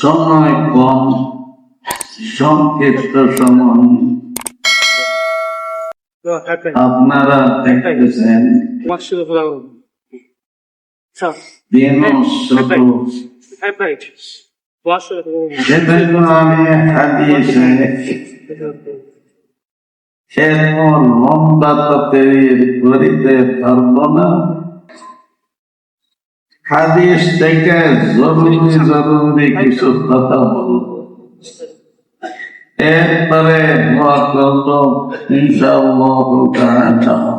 সময় কম সংক্ষিপ্ত সময়. আপনারা দেখতেছেন. সেজন্য আমি হাদিয়েছে এমন লম্বা তৈরি করিতে পারব না। হাদিস থেকে জরুরি জরুরি কিছু কথা বলব। এরপরে মহাকল্প ইনশাআল্লাহ তাআলা।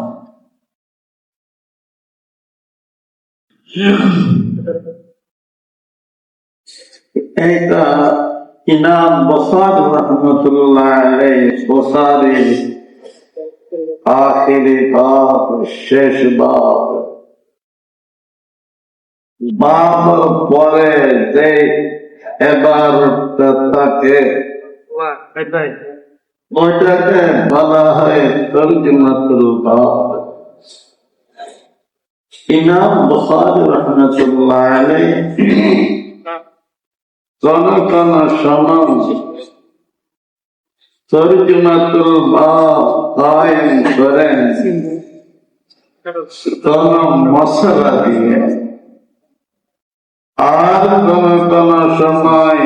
এটা ইমাম বসার রহমতুল্লাহ বসারি আখিরি বাব শেষ বাব বাব পরে যে এবার তাকে. ওইটাকে বলা হয় তর্জমাতুল বাব ইমাম বসারি রহমতুল্লাহ আলাইহি কোন কোন সমাজ তর্জমাতুল বাব কায়েম করেন। কোন মশলা দিয়ে। আর কোন কোন সময়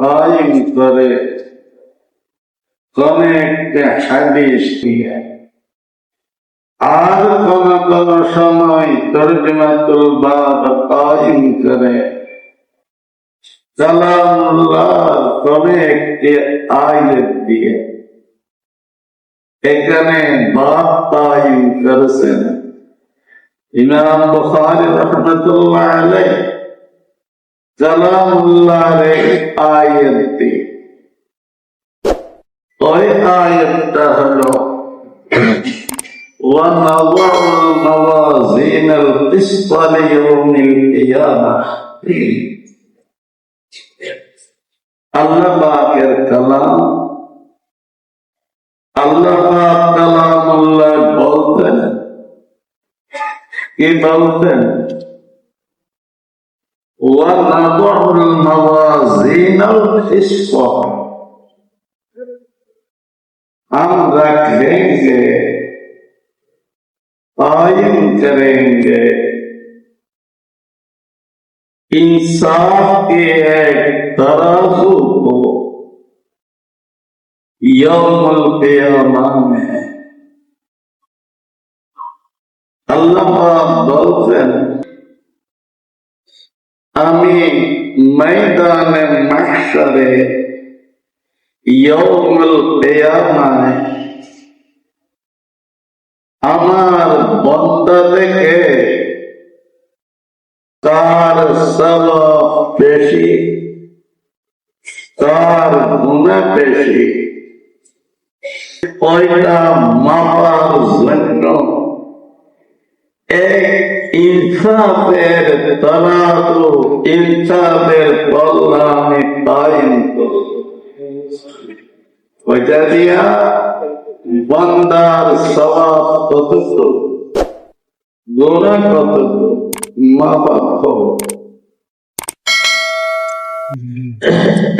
কায়েম করে আর কোন কোন সময় কায়েম করে। কালামুল্লাহ একটি আয়াত দিয়ে। এখানে বাপ তাইন করেছেন। ইমাম বুখারী রহমতুল্লাহ আলাইহ কালামুল্লাহর এক আয়াত দিয়ে ওই আয়াতটা হলো ونضع الموازين القسط ليوم القيامة আল্লাহ পাকের কালাম আল্লাহ পাক কালাম আল্লাহ বলতেন كيف أوثن ہم رکھیں گے قائم کریں گے انصاف کے ایک ترازو کو یوم القیامہ میں বলছেন, আমি ময়দানে মাহশরে ইয়ৌমুল আমার বন্দা থেকে কার সব বেশি কার গুণা বেশি ওইটা মাপার ইনসাফের তরাজু ইনসাফের পল্লা আমি কায়েম করব ওইটা দিয়া বন্দার সবাব কতটুকু? গোনা কতটুকু? মাপা খবর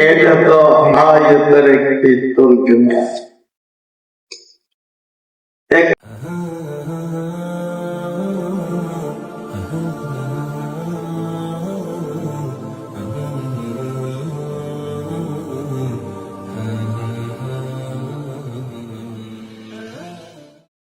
এটা তো আয়তের একটি তর্জমা।